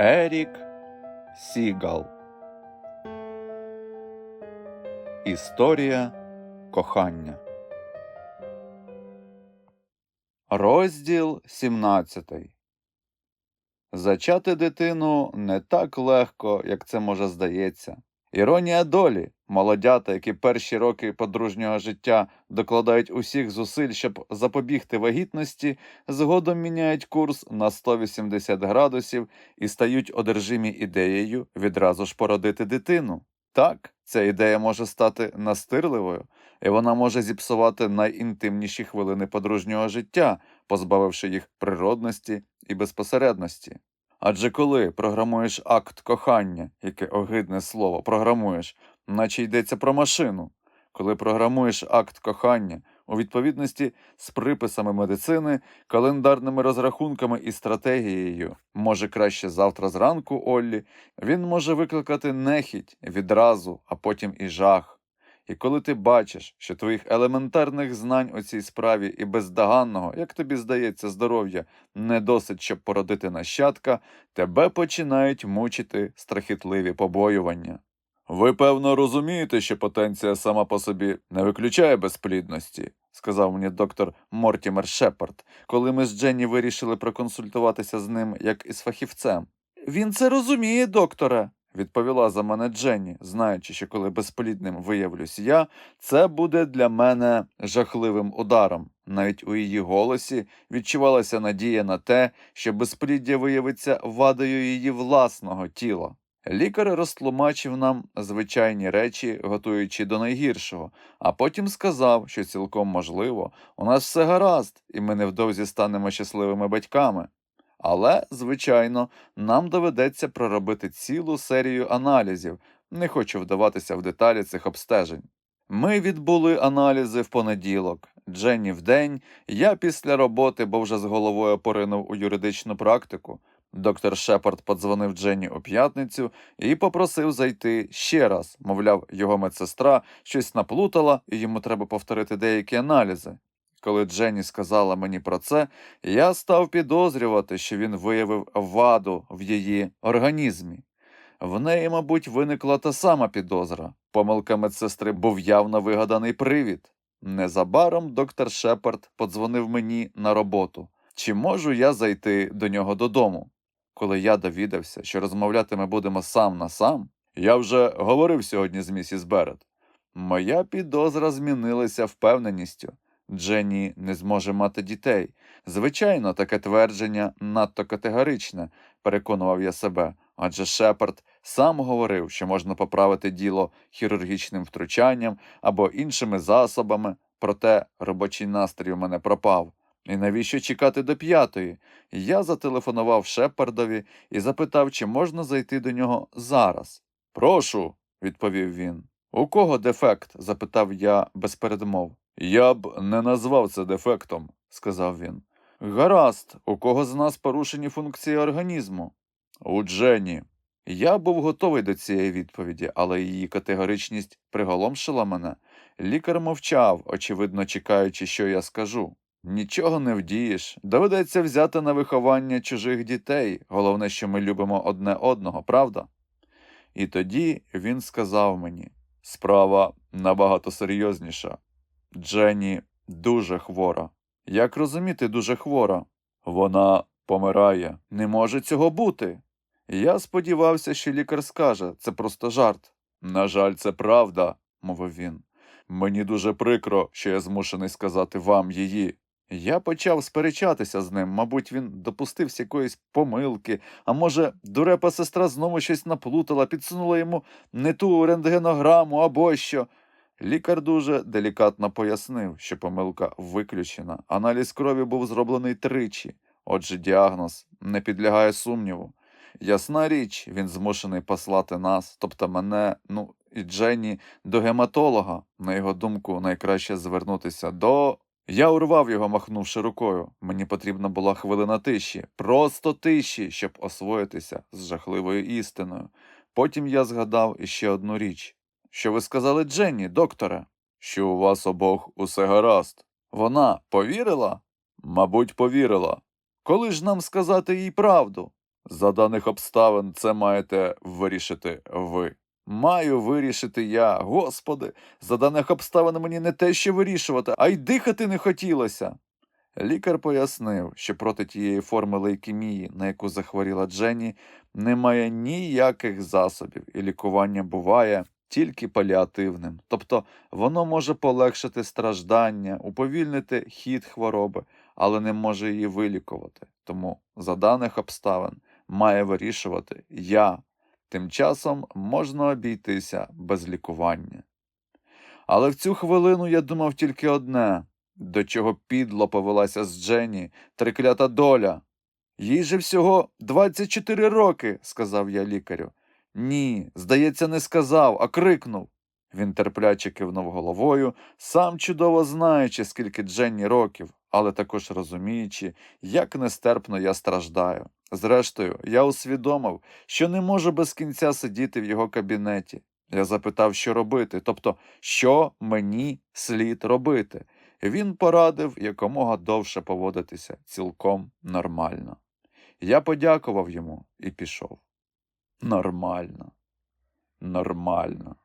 Ерік Сігал Історія кохання. Розділ 17 Зачати дитину не так легко, як це може здається. Іронія долі, молодята, які перші роки подружнього життя докладають усіх зусиль, щоб запобігти вагітності, згодом міняють курс на 180 градусів і стають одержимі ідеєю відразу ж породити дитину. Так, ця ідея може стати настирливою, і вона може зіпсувати найінтимніші хвилини подружнього життя, позбавивши їх природності і безпосередності. Адже коли програмуєш акт кохання, яке огидне слово, програмуєш, наче йдеться про машину, коли програмуєш акт кохання у відповідності з приписами медицини, календарними розрахунками і стратегією, може краще завтра зранку Оллі, він може викликати нехіть відразу, а потім і жах. І коли ти бачиш, що твоїх елементарних знань у цій справі і бездоганного, як тобі здається, здоров'я не досить, щоб породити нащадка, тебе починають мучити страхітливі побоювання. Ви, певно, розумієте, що потенція сама по собі не виключає безплідності, сказав мені доктор Мортімер Шепард, коли ми з Дженні вирішили проконсультуватися з ним як із фахівцем. Він це розуміє, докторе, відповіла за мене Дженні, знаючи, що коли безплідним виявлюсь я, це буде для мене жахливим ударом. Навіть у її голосі відчувалася надія на те, що безпліддя виявиться вадою її власного тіла. Лікар розтлумачив нам звичайні речі, готуючи до найгіршого, а потім сказав, що цілком можливо, у нас все гаразд, і ми невдовзі станемо щасливими батьками. Але, звичайно, нам доведеться проробити цілу серію аналізів. Не хочу вдаватися в деталі цих обстежень. Ми відбули аналізи в понеділок, Дженні в день, я після роботи, бо вже з головою поринув у юридичну практику. Доктор Шепард подзвонив Дженні у п'ятницю і попросив зайти ще раз. Мовляв, його медсестра щось наплутала, і йому треба повторити деякі аналізи. Коли Дженні сказала мені про це, я став підозрювати, що він виявив ваду в її організмі. В неї, мабуть, виникла та сама підозра. Помилка медсестри був явно вигаданий привід. Незабаром доктор Шепард подзвонив мені на роботу. Чи можу я зайти до нього додому? Коли я довідався, що розмовляти ми будемо сам на сам, я вже говорив сьогодні з місіс Берет. Моя підозра змінилася впевненістю. Дженні не зможе мати дітей. Звичайно, таке твердження надто категоричне, переконував я себе, адже Шепард сам говорив, що можна поправити діло хірургічним втручанням або іншими засобами, проте робочий настрій у мене пропав. І навіщо чекати до п'ятої? Я зателефонував Шепардові і запитав, чи можна зайти до нього зараз. Прошу, відповів він. У кого дефект? запитав я без передмов. Я б не назвав це дефектом, сказав він. Гаразд, у кого з нас порушені функції організму? У Джені. Я був готовий до цієї відповіді, але її категоричність приголомшила мене. Лікар мовчав, очевидно чекаючи, що я скажу. Нічого не вдієш. Доведеться взяти на виховання чужих дітей. Головне, що ми любимо одне одного, правда? І тоді він сказав мені справа набагато серйозніша. Дженні дуже хвора. Як розуміти, дуже хвора? Вона помирає. Не може цього бути. Я сподівався, що лікар скаже це просто жарт. На жаль, це правда, мовив він. Мені дуже прикро, що я змушений сказати вам її. Я почав сперечатися з ним, мабуть, він допустився якоїсь помилки, а може, дурепа сестра знову щось наплутала, підсунула йому не ту рентгенограму або що. Лікар дуже делікатно пояснив, що помилка виключена. Аналіз крові був зроблений тричі, отже, діагноз не підлягає сумніву. Ясна річ, він змушений послати нас, тобто мене, ну і Дженні, до гематолога. На його думку, найкраще звернутися до. Я урвав його, махнувши рукою. Мені потрібна була хвилина тиші, просто тиші, щоб освоїтися з жахливою істиною. Потім я згадав іще одну річ. Що ви сказали Дженні, докторе? Що у вас обох усе гаразд. Вона повірила? Мабуть, повірила. Коли ж нам сказати їй правду? За даних обставин це маєте вирішити ви. Маю вирішити я, господи, за даних обставин мені не те, що вирішувати, а й дихати не хотілося. Лікар пояснив, що проти тієї форми лейкемії, на яку захворіла Дженні, немає ніяких засобів, і лікування буває тільки паліативним. Тобто воно може полегшити страждання, уповільнити хід хвороби, але не може її вилікувати. Тому за даних обставин має вирішувати я. Тим часом можна обійтися без лікування. Але в цю хвилину я думав тільки одне до чого підло повелася з Дженні триклята доля. Їй же всього 24 роки, сказав я лікарю. Ні, здається, не сказав, а крикнув. Він терпляче кивнув головою, сам чудово знаючи, скільки Дженні років, але також розуміючи, як нестерпно я страждаю. Зрештою, я усвідомив, що не можу без кінця сидіти в його кабінеті. Я запитав, що робити, тобто, що мені слід робити. Він порадив якомога довше поводитися цілком нормально. Я подякував йому і пішов. Нормально. Нормально.